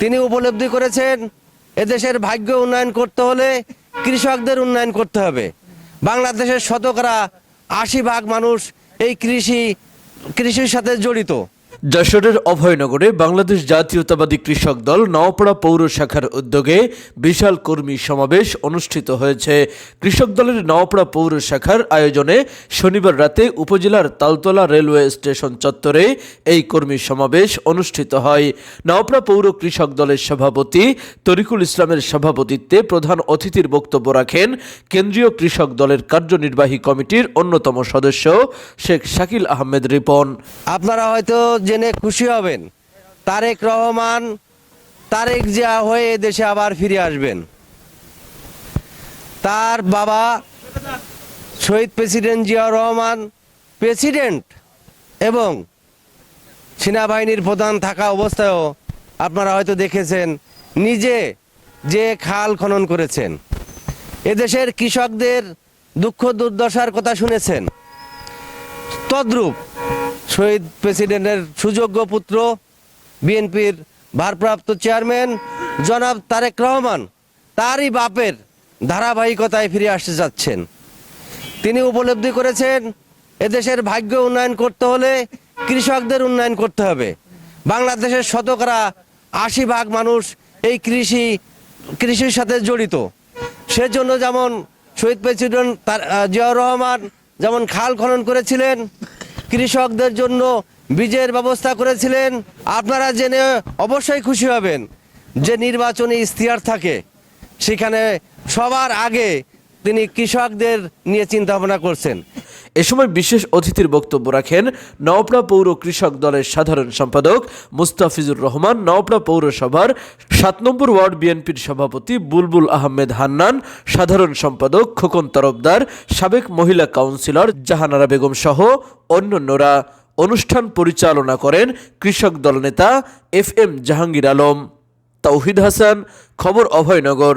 তিনি উপলব্ধি করেছেন, এদেশের ভাগ্য উন্নয়ন করতে হলে কৃষকদের উন্নয়ন করতে হবে। বাংলাদেশের শতকরা আশি ভাগ মানুষ এই কৃষি, কৃষির সাথে জড়িত। যশোরের অভয়নগরে বাংলাদেশ জাতীয়তাবাদী কৃষক দল নওপাড়া পৌর শাখার উদ্যোগে বিশাল কর্মী সমাবেশ অনুষ্ঠিত হয়েছে। কৃষক দলের নওপাড়া পৌর শাখার আয়োজনে শনিবার রাতে উপজেলার তালতলা রেলওয়ে স্টেশন চত্বরে এই কর্মী সমাবেশ অনুষ্ঠিত হয়। নওপাড়া পৌর কৃষক দলের সভাপতি তরিকুল ইসলামের সভাপতিত্বে প্রধান অতিথির বক্তব্য রাখেন কেন্দ্রীয় কৃষক দলের কার্যনির্বাহী কমিটির অন্যতম সদস্য শেখ শাকিল আহমেদ রিপন। আপনারা হয়তো জেনে খুশি হবেন। তারেক রহমান, তারেক জিয়া হয়ে দেশে আবার ফিরে আসবেন। তার বাবা শহীদ প্রেসিডেন্ট জিয়া রহমান, প্রেসিডেন্ট এবং সেনাবাহিনীর প্রধান থাকা অবস্থায়ও আপনারা হয়তো দেখেছেন, নিজে যে খাল খনন করেছেন। এদেশের কৃষকদের দুঃখ দুর্দশার কথা শুনেছেন। তদ্রূপ শহীদ প্রেসিডেন্টের সুযোগ্য পুত্র, বিএনপির ভারপ্রাপ্ত চেয়ারম্যান জনাব তারেক রহমান তারই বাপের ধারাবাহিকতায় ফিরে আসতে যাচ্ছেন। তিনি উপলব্ধি করেছেন, এদেশের ভাগ্য উন্নয়ন করতে হলে কৃষকদের উন্নয়ন করতে হবে। বাংলাদেশের শতকরা আশি ভাগ মানুষ এই কৃষি, কৃষির সাথে জড়িত। সেজন্য যেমন শহীদ প্রেসিডেন্ট তার জিয়াউর রহমান যেমন খাল খনন করেছিলেন কৃষকদের জন্য বীজের ব্যবস্থা করেছিলেন। আপনারা জেনে অবশ্যই খুশি হবেন যে নির্বাচনী ইস্তিহার থাকে। সেখানে সবার আগে তিনি কৃষকদের নিয়ে চিন্তা ভাবনা করছেন। এ সময় বিশেষ অতিথির বক্তব্য রাখেন নওপড়া পৌর কৃষক দলের সাধারণ সম্পাদক মুস্তাফিজুর রহমান, নওপড়া পৌরসভার সাত নম্বর ওয়ার্ড বিএনপির সভাপতি বুলবুল আহমেদ হান্নান, সাধারণ সম্পাদক খোকন তরফদার, সাবেক মহিলা কাউন্সিলর জাহানারা বেগম সহ অন্যান্যরা। অনুষ্ঠান পরিচালনা করেন কৃষক দল নেতা এফ এম জাহাঙ্গীর আলম। তৌহিদ হাসান, খবর অভয়নগর।